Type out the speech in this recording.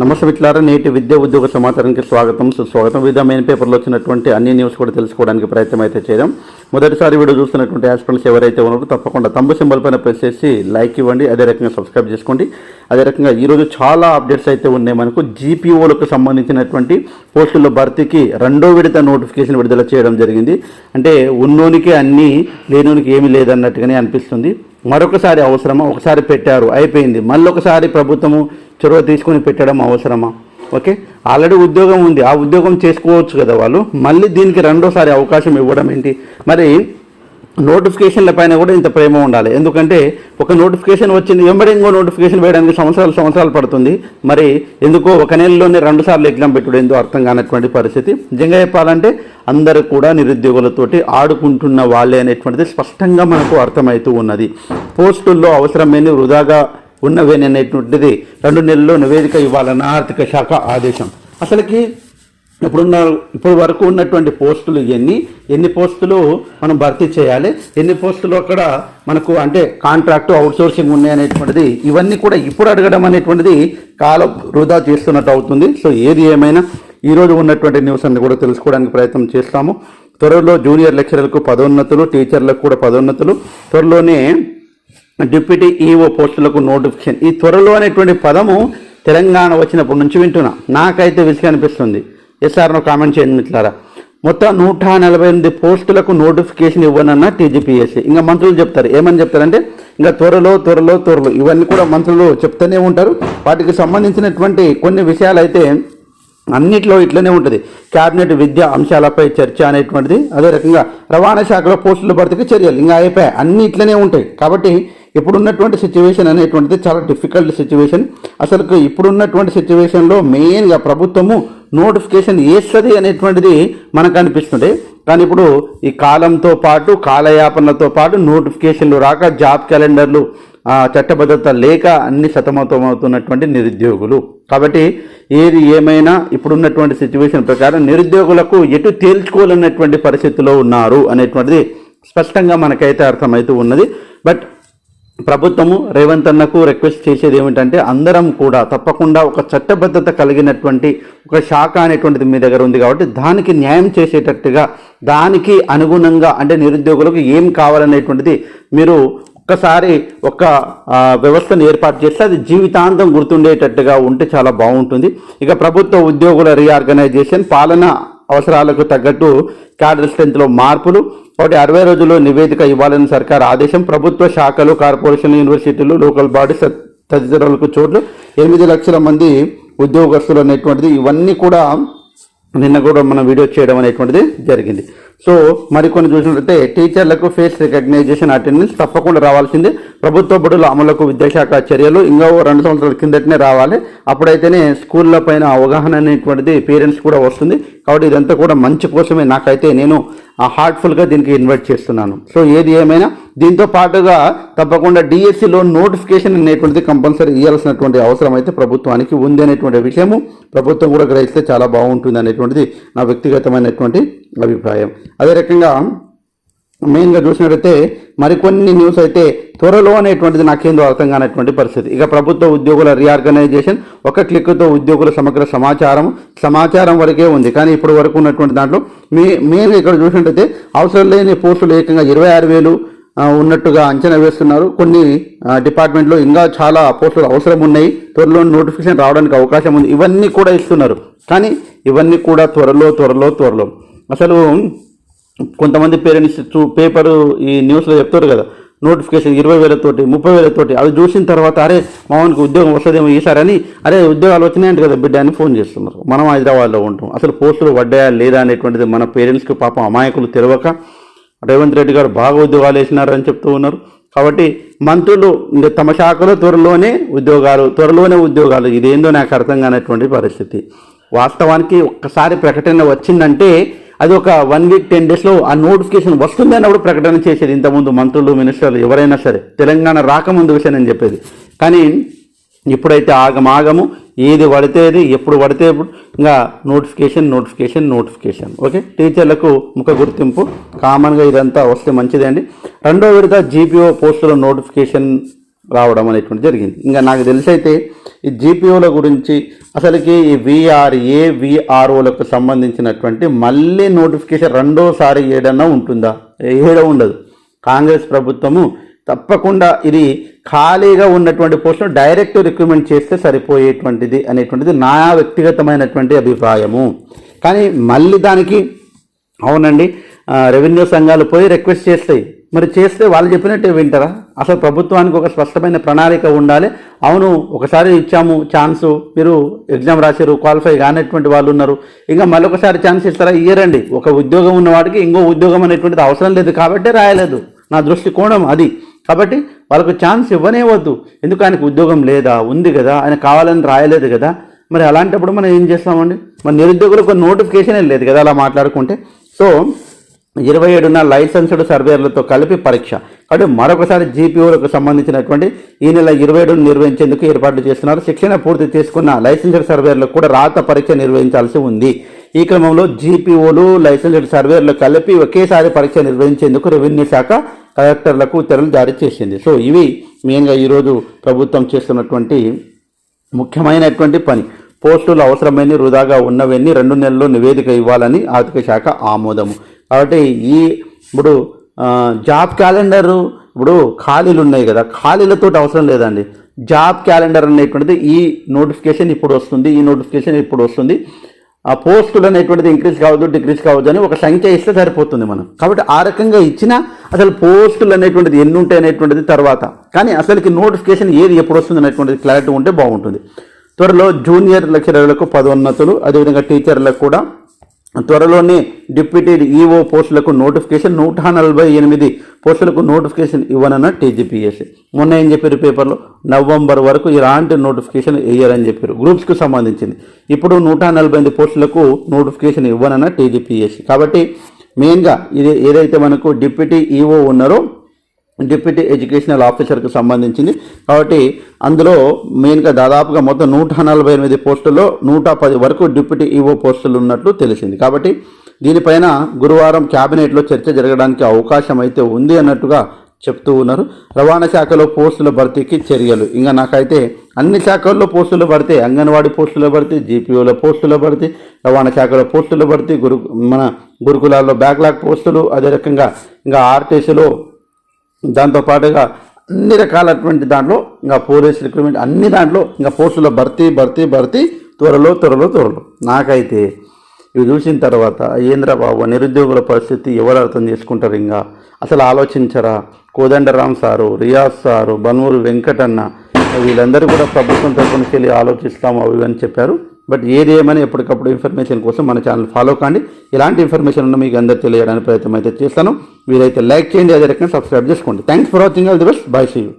నమస్తే మిట్లారా నేటి విద్యా ఉద్యోగ సమాచారానికి స్వాగతం సుస్వాగతం. వివిధ మెయిన్ పేపర్లో వచ్చినటువంటి అన్ని న్యూస్ కూడా తెలుసుకోవడానికి ప్రయత్నం అయితే చేయడం మొదటిసారి వీడియో చూస్తున్నటువంటి యాస్పిరెంట్స్ ఎవరైతే ఉన్నారో తప్పకుండా తమ్ము సింబల్ పైన ప్రెస్ చేసి లైక్ ఇవ్వండి అదే రకంగా సబ్స్క్రైబ్ చేసుకోండి. అదే రకంగా ఈరోజు చాలా అప్డేట్స్ అయితే ఉన్నాయి మనకు. జీపీఓలకు సంబంధించినటువంటి పోస్టుల భర్తీకి రెండో విడత నోటిఫికేషన్ విడుదల చేయడం జరిగింది. అంటే ఉన్నోనికి అన్నీ లేనోనికి ఏమీ లేదన్నట్టుగానే అనిపిస్తుంది. మరొకసారి అవసరమా? ఒకసారి పెట్టారు అయిపోయింది. మళ్ళీ ఒకసారి ప్రభుత్వము చొరవ తీసుకొని పెట్టడం అవసరమా? ఓకే? ఆల్రెడీ ఉద్యోగం ఉంది. ఆ ఉద్యోగం చేసుకోవచ్చు కదా వాళ్ళు. మళ్ళీ దీనికి రెండోసారి అవకాశం ఇవ్వడం ఏంటి? మరి నోటిఫికేషన్ల పైన కూడా ఇంత ప్రేమ ఉండాలి. ఎందుకంటే ఒక నోటిఫికేషన్ వచ్చింది. వెంబడి ఇంకో నోటిఫికేషన్ వేయడానికి సంవత్సరాలు సంవత్సరాలు పడుతుంది. మరి ఎందుకో ఒక నెలలోనే రెండు సార్లు ఎగ్జామ్ పెట్టుడు ఎందుకు అర్థం కానటువంటి పరిస్థితి. నిజంగా చెప్పాలంటే అందరూ కూడా నిరుద్యోగులతోటి ఆడుకుంటున్న వాళ్ళే అనేటువంటిది స్పష్టంగా మనకు అర్థమవుతూ ఉన్నది. పోస్టుల్లో అవసరమైన వృధాగా ఉన్నవేననేటువంటిది రెండు నెలల్లో నివేదిక ఇవ్వాలన్న ఆర్థిక శాఖ ఆదేశం. అసలుకి ఇప్పుడున్న ఇప్పుడు వరకు ఉన్నటువంటి పోస్టులు ఎన్ని? ఎన్ని పోస్టులు మనం భర్తీ చేయాలి? ఎన్ని పోస్టులు అక్కడ మనకు అంటే కాంట్రాక్టు అవుట్సోర్సింగ్ ఉన్నాయనేటువంటిది ఇవన్నీ కూడా ఇప్పుడు అడగడం అనేటువంటిది కాలం వృధా చేస్తున్నట్టు అవుతుంది. సో ఏది ఏమైనా ఈరోజు ఉన్నటువంటి న్యూస్ అన్ని కూడా తెలుసుకోవడానికి ప్రయత్నం చేస్తాము. త్వరలో జూనియర్ లెక్చరర్లకు పదోన్నతులు టీచర్లకు కూడా పదోన్నతులు. త్వరలోనే డిప్యూటీ ఈఓ పోస్టులకు నోటిఫికేషన్. ఈ త్వరలో అనేటువంటి పదము తెలంగాణ వచ్చినప్పటి నుంచి వింటున్నా. నాకైతే విసిగి అనిపిస్తుంది. ఎస్ఆర్ను కామెంట్ చేయండి మిత్రులారా. మొత్తం నూట నలభై ఎనిమిది పోస్టులకు నోటిఫికేషన్ ఇవ్వనన్న టీజీపీఎస్సీ. ఇంకా మంత్రులు చెప్తారు. ఏమని చెప్తారంటే ఇంకా త్వరలో త్వరలో త్వరలో ఇవన్నీ కూడా మంత్రులు చెప్తూనే ఉంటారు. వాటికి సంబంధించినటువంటి కొన్ని విషయాలు అయితే అన్నిట్లో ఇట్లనే ఉంటుంది. క్యాబినెట్ విద్యా అంశాలపై చర్చ అనేటువంటిది అదే రకంగా రవాణా శాఖలో పోస్టుల భర్తీకి చర్యలు ఇంకా అయిపోయాయి అన్ని ఇట్లనే ఉంటాయి. కాబట్టి ఇప్పుడున్నటువంటి సిచ్యువేషన్ అనేటువంటిది చాలా డిఫికల్ట్ సిచ్యువేషన్ అసలు ఇప్పుడున్నటువంటి సిచ్యువేషన్లో మెయిన్గా ప్రభుత్వము నోటిఫికేషన్ వేస్తుంది అనేటువంటిది మనకు అనిపిస్తుంది. కానీ ఇప్పుడు ఈ కాలంతో పాటు కాలయాపనలతో పాటు నోటిఫికేషన్లు రాక జాబ్ క్యాలెండర్లు చట్టబద్ధత లేక అన్ని సతమతమవుతున్నటువంటి నిరుద్యోగులు. కాబట్టి ఏది ఏమైనా ఇప్పుడున్నటువంటి సిచ్యువేషన్ ప్రకారం నిరుద్యోగులకు ఎటు తేల్చుకోలేనటువంటి పరిస్థితిలో ఉన్నారు అనేటువంటిది స్పష్టంగా మనకైతే అర్థమవుతూ ఉన్నది. బట్ ప్రభుత్వము రేవంత్ అన్నకు రిక్వెస్ట్ చేసేది ఏమిటంటే అందరం కూడా తప్పకుండా ఒక చట్టబద్ధత కలిగినటువంటి ఒక శాఖ అనేటువంటిది మీ దగ్గర ఉంది కాబట్టి దానికి న్యాయం చేసేటట్టుగా దానికి అనుగుణంగా అంటే నిరుద్యోగులకు ఏం కావాలనేటువంటిది మీరు ఒక్కసారి ఒక వ్యవస్థను ఏర్పాటు చేస్తే అది జీవితాంతం గుర్తుండేటట్టుగా ఉంటే చాలా బాగుంటుంది. ఇక ప్రభుత్వ ఉద్యోగుల రీఆర్గనైజేషన్ పాలన అవసరాలకు తగ్గట్టు క్యాడర్ స్ట్రెంత్లో మార్పులు. ఒకటి అరవై రోజుల్లో నివేదిక ఇవ్వాలని సర్కార్ ఆదేశం. ప్రభుత్వ శాఖలు కార్పొరేషన్ యూనివర్సిటీలు లోకల్ బాడీస్ తదితరులకు చోట్లు. ఎనిమిది లక్షల మంది ఉద్యోగస్తులు అనేటువంటిది ఇవన్నీ కూడా నిన్న కూడా మనం వీడియో చేయడం అనేటువంటిది జరిగింది. సో మరికొన్ని చూసినట్లయితే టీచర్లకు ఫేస్ రికగ్నైజేషన్ అటెండెన్స్ తప్పకుండా రావాల్సిందే. ప్రభుత్వ బడుల అమలుకు విద్యాశాఖ చర్యలు ఇంకా రెండు సంవత్సరాల కిందటనే రావాలి. అప్పుడైతేనే స్కూళ్ళ పైన అవగాహన అనేటువంటిది పేరెంట్స్ కూడా వస్తుంది. కాబట్టి ఇదంతా కూడా మంచి కోసమే నాకైతే నేను హార్ట్ఫుల్గా దీనికి ఇన్వైట్ చేస్తున్నాను. సో ఏది ఏమైనా దీంతో పాటుగా తప్పకుండా డిఎస్సిలో నోటిఫికేషన్ అనేటువంటిది కంపల్సరీ ఇవ్వాల్సినటువంటి అవసరం అయితే ప్రభుత్వానికి ఉంది అనేటువంటి విషయము ప్రభుత్వం కూడా గ్రహిస్తే చాలా బాగుంటుంది అనేటువంటిది నా వ్యక్తిగతమైనటువంటి అభిప్రాయం. అదే రకంగా మెయిన్గా చూసినట్టయితే మరికొన్ని న్యూస్ అయితే త్వరలో అనేటువంటిది నాకేందో అర్థం కానటువంటి పరిస్థితి. ఇక ప్రభుత్వ ఉద్యోగుల రీఆర్గనైజేషన్ ఒక క్లిక్తో ఉద్యోగుల సమగ్ర సమాచారం సమాచారం వరకే ఉంది. కానీ ఇప్పుడు వరకు ఉన్నటువంటి దాంట్లో మీ మెయిన్గా ఇక్కడ చూసినట్టయితే అవసరం లేని పోస్టులు ఏకంగా ఇరవై ఆరు వేలు ఉన్నట్టుగా అంచనా వేస్తున్నారు. కొన్ని డిపార్ట్మెంట్లో ఇంకా చాలా పోస్టులు అవసరం ఉన్నాయి. త్వరలో నోటిఫికేషన్ రావడానికి అవకాశం ఉంది. ఇవన్నీ కూడా ఇస్తున్నారు. కానీ ఇవన్నీ కూడా త్వరలో త్వరలో త్వరలో. అసలు కొంతమంది పేరెంట్స్ చూ పేపరు ఈ న్యూస్లో చెప్తారు కదా నోటిఫికేషన్ ఇరవై వేలతోటి ముప్పై వేలతోటి అవి చూసిన తర్వాత అరే మామూలుగా ఉద్యోగం వస్తుందేమో ఈసారి అని అరే ఉద్యోగాలు వచ్చినాయంట కదా బిడ్డ అని ఫోన్ చేస్తున్నారు. మనం హైదరాబాద్లో ఉంటాం. అసలు పోస్టులు పడ్డాయా లేదా అనేటువంటిది మన పేరెంట్స్కి పాపం అమాయకులు తెలియక రేవంత్ రెడ్డి గారు బాగా ఉద్యోగాలు వేసినారని చెప్తూ ఉన్నారు. కాబట్టి మంత్రులు తమ శాఖలో త్వరలోనే ఉద్యోగాలు త్వరలోనే ఉద్యోగాలు ఇదేందో నాకు అర్థం కానటువంటి పరిస్థితి. వాస్తవానికి ఒక్కసారి ప్రకటన వచ్చిందంటే అది ఒక వన్ వీక్ టెన్ డేస్లో ఆ నోటిఫికేషన్ వస్తుంది అన్నప్పుడు ప్రకటన చేసేది ఇంతకుముందు మంత్రులు మినిస్టర్లు ఎవరైనా సరే. తెలంగాణ రాకముందు విషయం నేను చెప్పేది. కానీ ఇప్పుడైతే ఆగమాగము ఏది పడితే అది ఎప్పుడు పడితే ఎప్పుడు ఇంకా నోటిఫికేషన్ నోటిఫికేషన్ నోటిఫికేషన్ ఓకే టీచర్లకు ముఖ గుర్తింపు. కామన్గా ఇదంతా వస్తే మంచిదే అండి. రెండో విడత జీపీఓ పోస్టుల నోటిఫికేషన్ రావడం అనేటువంటి జరిగింది. ఇంకా నాకు తెలిసైతే ఈ జీపీఓల గురించి అసలుకి ఈ విఆర్ఏ విఆర్ఓలకు సంబంధించినటువంటి మళ్ళీ నోటిఫికేషన్ రెండోసారి ఏడన్నా ఉంటుందా? ఏడ ఉండదు. కాంగ్రెస్ ప్రభుత్వము తప్పకుండా ఇది ఖాళీగా ఉన్నటువంటి పోస్టును డైరెక్ట్ రిక్రూట్మెంట్ చేస్తే సరిపోయేటువంటిది అనేటువంటిది నా వ్యక్తిగతమైనటువంటి అభిప్రాయము. కానీ మళ్ళీ దానికి అవునండి రెవెన్యూ సంఘాలు పోయి రిక్వెస్ట్ చేస్తాయి. మరి చేస్తే వాళ్ళు చెప్పినట్టే వింటారా? అసలు ప్రభుత్వానికి ఒక స్పష్టమైన ప్రణాళిక ఉండాలి. అవును ఒకసారి ఇచ్చాము ఛాన్సు మీరు ఎగ్జామ్ రాశారు క్వాలిఫై కానటువంటి వాళ్ళు ఉన్నారు. ఇంకా మరొకసారి ఛాన్స్ ఇస్తారా? ఇయ్యరండి. ఒక ఉద్యోగం ఉన్నవాడికి ఇంకో ఉద్యోగం అనేటువంటిది అవసరం లేదు కాబట్టి రాయలేదు. నా దృష్టి కోణం అది. కాబట్టి వాళ్ళకు ఛాన్స్ ఇవ్వనే వద్దు. ఎందుకు? ఆయనకు ఉద్యోగం లేదా? ఉంది కదా. ఆయన కావాలని రాయలేదు కదా. మరి అలాంటప్పుడు మనం ఏం చేస్తామండి? మరి నిరుద్యోగులకు నోటిఫికేషన్ లేదు కదా అలా మాట్లాడుకుంటే. సో ఇరవై ఏడున లైసెన్స్డ్ సర్వేర్లతో కలిపి పరీక్ష. కాబట్టి మరొకసారి జీపీఓలకు సంబంధించినటువంటి ఈ నెల ఇరవై ఏడును నిర్వహించేందుకు ఏర్పాట్లు చేస్తున్నారు. శిక్షణ పూర్తి చేసుకున్న లైసెన్స్డ్ సర్వేర్లకు కూడా రాత పరీక్ష నిర్వహించాల్సి ఉంది. ఈ క్రమంలో జీపీఓలు లైసెన్స్డ్ సర్వేర్లు కలిపి ఒకేసారి పరీక్ష నిర్వహించేందుకు రెవెన్యూ శాఖ కలెక్టర్లకు ఉత్తర్వులు జారీ చేసింది. సో ఇవి మెయిన్గా ఈరోజు ప్రభుత్వం చేస్తున్నటువంటి ముఖ్యమైనటువంటి పని. పోస్టులు అవసరమైన వృధాగా ఉన్నవన్నీ రెండు నెలల్లో నివేదిక ఇవ్వాలని ఆర్థిక శాఖ ఆమోదము. కాబట్టి ఈ ఇప్పుడు జాబ్ క్యాలెండర్ ఇప్పుడు ఖాళీలు ఉన్నాయి కదా ఖాళీలతో అవసరం లేదండి. జాబ్ క్యాలెండర్ అనేటువంటిది ఈ నోటిఫికేషన్ ఇప్పుడు వస్తుంది ఈ నోటిఫికేషన్ ఇప్పుడు వస్తుంది. ఆ పోస్టులు అనేటువంటిది ఇంక్రీజ్ కావద్దు డిక్రీజ్ కావద్దు అని ఒక సంఖ్య ఇస్తే సరిపోతుంది మనం. కాబట్టి ఆ రకంగా ఇచ్చినా అసలు పోస్టులు అనేటువంటిది ఎన్ని ఉంటాయి అనేటువంటిది తర్వాత. కానీ అసలుకి నోటిఫికేషన్ ఏది ఎప్పుడు వస్తుంది అనేటువంటిది క్లారిటీ ఉంటే బాగుంటుంది. త్వరలో జూనియర్ లెక్చరర్లకు పదోన్నతులు అదేవిధంగా టీచర్లకు కూడా త్వరలోనే డిప్యూటీ ఈఓ పోస్టులకు నోటిఫికేషన్ నూట నలభై ఎనిమిది పోస్టులకు నోటిఫికేషన్ ఇవ్వనన్న టీజీపీఎస్సీ మొన్న ఏం చెప్పారు పేపర్లో? నవంబర్ వరకు ఇలాంటి నోటిఫికేషన్ వేయరని చెప్పారు. గ్రూప్స్కు సంబంధించింది. ఇప్పుడు నూట నలభై ఎనిమిది పోస్టులకు నోటిఫికేషన్ ఇవ్వనన్న టీజీపీఎస్సీ కాబట్టి మెయిన్గా ఇది ఏదైతే మనకు డిప్యూటీ ఈఓ ఉన్నారో డిప్యూటీ ఎడ్యుకేషనల్ ఆఫీసర్కి సంబంధించింది. కాబట్టి అందులో మెయిన్గా దాదాపుగా మొత్తం నూట నలభై ఎనిమిది పోస్టుల్లో నూట పది వరకు డిప్యూటీ ఈఓ పోస్టులు ఉన్నట్లు తెలిసింది. కాబట్టి దీనిపైన గురువారం క్యాబినెట్లో చర్చ జరగడానికి అవకాశం అయితే ఉంది అన్నట్టుగా చెప్తూ ఉన్నారు. రవాణా శాఖలో పోస్టుల భర్తీకి చర్యలు. ఇంకా నాకైతే అన్ని శాఖల్లో పోస్టులు భర్తీ అంగన్వాడీ పోస్టుల భర్తీ జీపీఓల పోస్టుల భర్తీ రవాణా శాఖలో పోస్టుల భర్తీ గురు మన గురుకులాల్లో బ్యాక్లాగ్ పోస్టులు అదే రకంగా ఇంకా ఆర్టీసీలో దాంతో పాటుగా అన్ని రకాలటువంటి దాంట్లో ఇంకా పోలీస్ రిక్రూట్మెంట్ అన్ని దాంట్లో ఇంకా పోస్టుల భర్తీ భర్తీ భర్తీ త్వరలో త్వరలో త్వరలో. నాకైతే ఇవి చూసిన తర్వాత ఏంద్ర బాబు నిరుద్యోగుల పరిస్థితి ఎవరు అర్థం చేసుకుంటారు ఇంకా? అసలు ఆలోచించరా? కోదండరామ్ సారు రియాజ్ సారు బన్మూరు వెంకటన్న వీళ్ళందరూ కూడా ప్రభుత్వం తరఫున వెళ్ళి ఆలోచిస్తాము అవి అని చెప్పారు. బట్ ఏది ఏమైనా ఎప్పటికప్పుడు ఇన్ఫర్మేషన్ కోసం మన ఛానల్ ఫాలో కాండి. ఇలాంటి ఇన్ఫర్మేషన్ ఉన్న మీకు అందరు తెలియడానికి ప్రయత్నం అయితే చేస్తాను. వీరైతే లైక్ చేయండి అదే రకంగా సబ్స్క్రైబ్ చేసుకోండి. Thanks for watching all the best bye see you